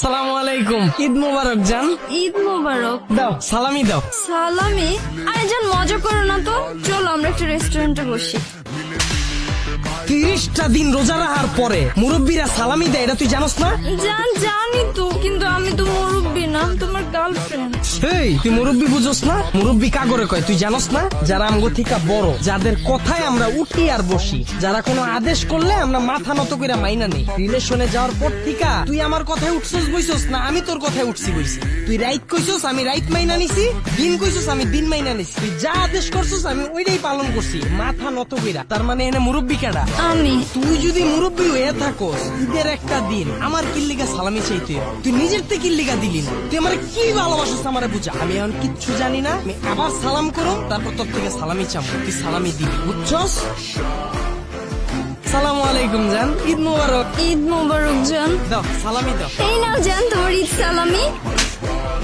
সালাম আলাইকুম। ঈদ মোবারক জান। ঈদ মোবারক। দাও সালামি দাও। সালামি। আরে জান মজা করো না তো। চলো আমরা একটা রেস্টুরেন্টে বসি। তিরিশটা দিন রোজা রাখার পরে মুরব্বীরা সালামি দেয় এটা তুই জানোস না? জান জানি তো কিন্তু আমি তো মুরব্বী না তোমার গার্লফ্রেন্ড এই তুই মুরব্বী বুঝোস না? মুরব্বী কাগরে কয় তুই জানোস না? যারা আমগো থিকা বড় যাদের কথায় আমরা উঠি আর বসি যারা কোনো আদেশ করলে আমরা মাথা নত করে মাইনা নেই। রিলেশনে যাওয়ার পর থিকা তুই আমার কথায় উঠছস বইছস না? আমি তোর কথায় উঠছি বইছি। তুই রাইট কইছস আমি রাইট মাইনা নিছি দিন কইছস আমি দিন মাইনা নিছি। তুই যা আদেশ করছস আমি ওইটাই পালন করছি মাথা নত কইরা। তার মানে এনে মুরব্বী কেডা? আমি। তুই যদি মুরব্বী হয়ে থাকোস ঈদের একটা দিন আমার কিল্লিগা সালামি চাইতে তুই নিজের থেকে কিল্লিগা দিলি না। তুই আমার কি ভালোবাসিস আমারে বুঝা? আমি এখন কিচ্ছু জানি না। আমি আবার সালাম করো তারপর তোর থেকে সালামি চাবো তুই সালামি দিবি বুঝছস? সালাম আলাইকুম জান। ঈদ মুবারক। ঈদ মোবারক জান। দাও সালামি দাও। এই নাও জান তোমার ঈদ সালামি।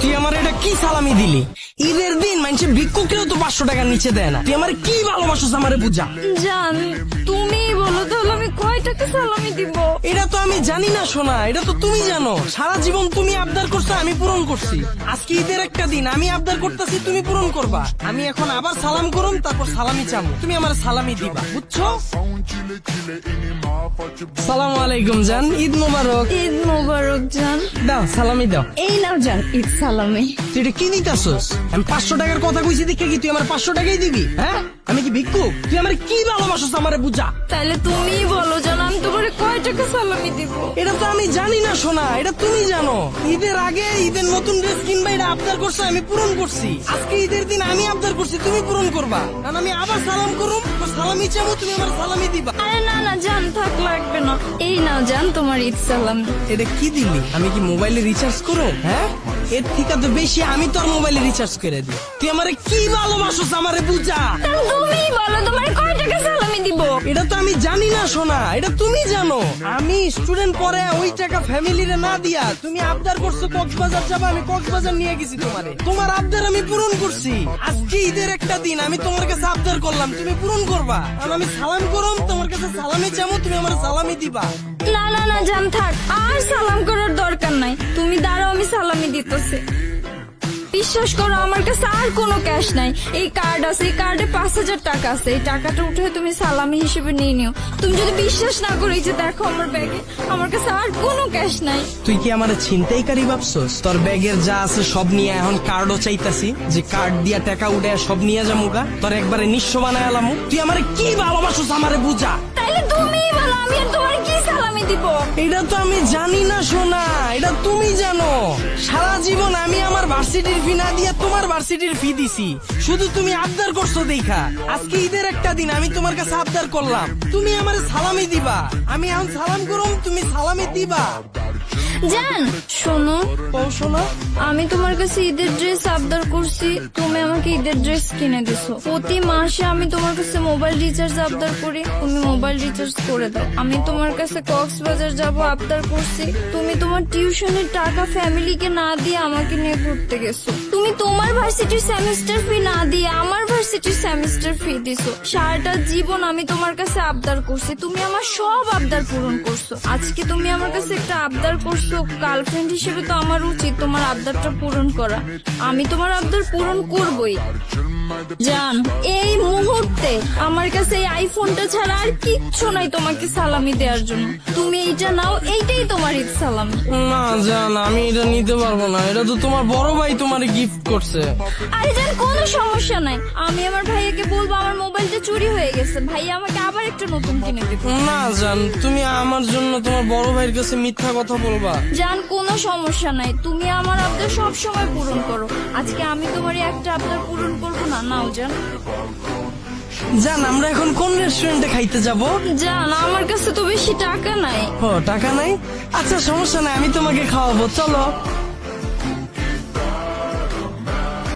তুই আমার এটা কি সালামি দিলি? ঈদের দিন মানুষের ভিক্ষুকেও তো পাঁচশো টাকার নিচে দেয় না। তুই আমার কি ভালোবাসিস আমারে বুঝা? জান তুমি বলো তাহলে আমি কয় টাকা সালামি দিব? এটা তো আমি জানি না শোনা এটা তো তুমি জানো। সারা জীবন তুমি আবদার করছ আমি পূরণ করছি। আজকে ঈদের একটা দিন আমি আবদার করতেছি তুমি পূরণ করবা। আমি এখন আবার সালাম করুম তারপর সালামি তুমি আমার সালামি দিবা বুঝছ? সালাম আলাইকুম জান। ঈদ মোবারক। ঈদ মোবারক জান। দাও সালামি দাও। এই নাও জান ঈদ সালামি। তুই এটা কি দিতাছস? আমি পাঁচশো টাকার কথা কইছি দেখে কি তুই আমার পাঁচশো টাকাই দিবি হ্যাঁ? আমি কি ভিক্ষুক? তুই আমার কি ভালোবাসস আমারে বুঝা? তাহলে তুমি বলো জান আমি তোমার কয় টাকা সালামি দিব? এটা তো আমি জানি না শোনা এটা তুমি জানো। ঈদের আগে ঈদের নতুন ড্রেস কিনবা এটা আবদার করছ আমি পূরণ করছি। আজকে ঈদের দিন আমি আবদার করছি তুমি পূরণ করবা। কারণ আমি আবার সালাম করুম তো সালামি চাবো তুমি আমার সালামি দিবা। আরে না না জান থাক লাগবে না। এই নাও জান তোমার ঈদ সালামি। এটা কি দিলি? আমি কি মোবাইলে রিচার্জ করো? হ্যাঁ? এর থেকে তো বেশি আমি তোর মোবাইলে রিচার্জ করে দিই। তুই আমারে কি ভালোবাসোস আমারে বুঝা? তুমি বলো না এটা তুমি জানো। আমি স্টুডেন্ট পরে ওই টাকা ফ্যামিলিরে না দিয়া তুমি আবদার করছ কক্সবাজার যাবা, আমি কক্সবাজার নিয়ে গেছি তোমারে। তোমার আবদার আমি পূরণ করছি। আজকে ঈদের একটা দিন, আমি তোমার কাছে আবদার করলাম, তুমি পূরণ করবা। আর আমি সালাম করম, তোমার কাছে সালামি চামো, তুমি আমার সালামি দিবা। না না না, জান, থাক। আর সালাম করার দরকার নাই। তুমি দাঁড়াও, আমি সালামি দিতেছি। বিশ্বাস করো আমার কাছে আর কোনো ক্যাশ নাই। এই কার্ড আছে এই কার্ডে পাঁচ হাজার টাকা আছে। এই টাকাটা উঠে তুমি সালামি হিসেবে নিয়ে নিও। তুমি যদি বিশ্বাস না করো এই যে দেখো আমার ব্যাগে আমার কাছে আর কোনো ক্যাশ নাই। তুই কি আমার ছিনতাইকারী ভাবছস? তোর ব্যাগের যা আছে সব নিয়ে এখন কার্ডও চাইতাছি। যে কার্ড দিয়া টাকা উঠে সব নিয়ে যামুগা তোর একবারে নিঃস্ব বানায় আলামু তুই আমার কি ভালোবাসোস আমারে বুঝা? তাইলে তুমি বলো আমি তোমার কি সালামি দিব? এটা তো আমি জানি না শোনা এটা তুমি জানো। সারা জীবন আমি আমার ভার্সিটির ফি না দিয়ে তোমার ভার্সিটির ফি দিছি। শুধু তুমি আবদার করছ দেখা। আজকে ঈদের একটা দিন আমি তোমার কাছে আবদার করলাম। তুমি আমার সালামি দিবা। আমি এখন সালাম করুম, তুমি সালামি দিবা। জান শোনো। ও শোনো। আমি তোমার কাছে ঈদের ড্রেস আবদার করছি। তুমি আমাকে ঈদের ড্রেস কিনে দিছো। প্রতি মাসে আমি তোমার কাছে মোবাইল রিচার্জ আবদার করি। তুমি মোবাইল রিচার্জ করে দাও। আমি তোমার কাছে কক্সবাজার যাব আবদার করছি। তুমি তোমার টিউশনের টাকা ফ্যামিলিকে না দিয়ে আমাকে নিয়ে ঘুরতে গেছো। তুমি তোমার ভার্সিটির সেমিস্টার ফি না দিয়ে আমার ভার্সিটির সেমিস্টার ফি দিছো। সারাটা জীবন আমি তোমার কাছে আবদার করছি। তুমি আমার সব আবদার পূরণ করছ। আজকে তুমি আমার কাছে একটা আবদার করছ। গার্লফ্রেন্ড হিসেবে তো আমার উচিত তোমার আবদারটা পূরণ করা। আমি তোমার আবদার পূরণ করবই। জান এই মুহূর্তে আমার কাছে এই আইফোনটা ছাড়া আর কিচ্ছু নাই তোমাকে সালামি দেওয়ার জন্য। তুমি এইটা নাও এইটাই তোমার ঈদ সালামি। না জান আমি এটা নিতে পারব না। এটা তো তোমার বড় ভাই তোমার গিফট করছে। আরে জান কোনো সমস্যা নাই। আমি আমার ভাইয়াকে বলব আমার মোবাইলটা চুরি হয়ে গেছে। ভাইয়া আমাকে আবার একটা নতুন কিনে দেবে। না জান তুমি আমার জন্য তোমার বড় ভাইয়ের কাছে মিথ্যা কথা বলবা। জান কোনো সমস্যা নাই। তুমি আমার আবদার সব সময় পূরণ করো। আজকে আমি তোমার একটা আবদার পূরণ করব না। নাও জান। জান আমরা এখন কোন রেস্টুরেন্টে খাইতে যাব? জান আমার কাছে তো বেশি টাকা নাই। ও টাকা নাই? আচ্ছা সমস্যা নাই আমি তোমাকে খাওয়াবো। চলো।